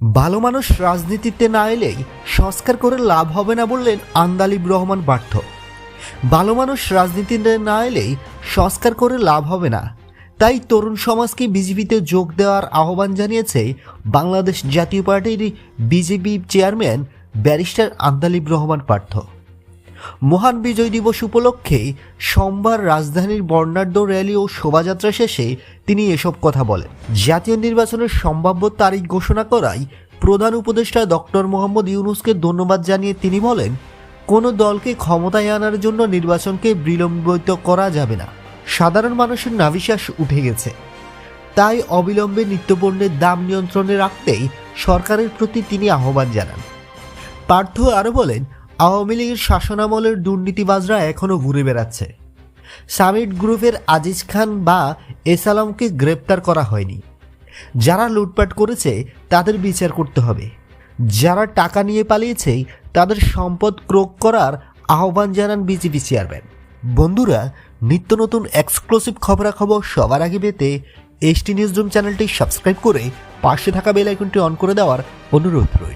ভালো মানুষ রাজনীতিতে না এলেই সংস্কার করে লাভ হবে না বললেন আন্দালিব রহমান পার্থ। ভালো মানুষ রাজনীতিতে না এলেই সংস্কার করে লাভ হবে না। তাই তরুণ সমাজকে বিজেপিতে যোগ দেওয়ার আহ্বান জানিয়েছে বাংলাদেশ জাতীয় পার্টির BJP chairman barrister Andalib Rahman Partho. মহান বিজয় দিবস উপলক্ষে সোমবার রাজধানীর বর্ণাঢ্য র্যালি ও শোভাযাত্রা শেষে তিনি এসব কথা বলেন। জাতীয় নির্বাচনের সম্ভাব্য তারিখ ঘোষণা করায় প্রধান উপদেষ্টা ডক্টর মোহাম্মদ ইউনুসকে ধন্যবাদ জানিয়ে তিনি বলেন, কোনো দলকে ক্ষমতায় আনার জন্য নির্বাচনকে বিলম্বিত করা যাবে না। সাধারণ মানুষের নাভিশ্বাস উঠে গেছে। তাই অবিলম্বে নিত্যপণ্যের দাম নিয়ন্ত্রণে রাখতেই সরকারের প্রতি তিনি আহ্বান জানান। পার্থ আরও বলেন আওয়ামী লীগের শাসনামলের দুর্নীতিবাজরা এখনও ঘুরে বেড়াচ্ছে। সামিট গ্রুপের আজিজ খান বা এসালামকে গ্রেপ্তার করা হয়নি। যারা লুটপাট করেছে, তাদের বিচার করতে হবে। যারা টাকা নিয়ে পালিয়েছে, তাদের সম্পদ ক্রোক করার আহ্বান জানান বিজেপি চেয়ারম্যান। বন্ধুরা, নিত্য নতুন এক্সক্লুসিভ খবরাখবর সবার আগে পেতে এসটি নিউজ রুম চ্যানেলটি সাবস্ক্রাইব করে পাশে থাকা বেল আইকনটি অন করে দেওয়ার অনুরোধ রইল।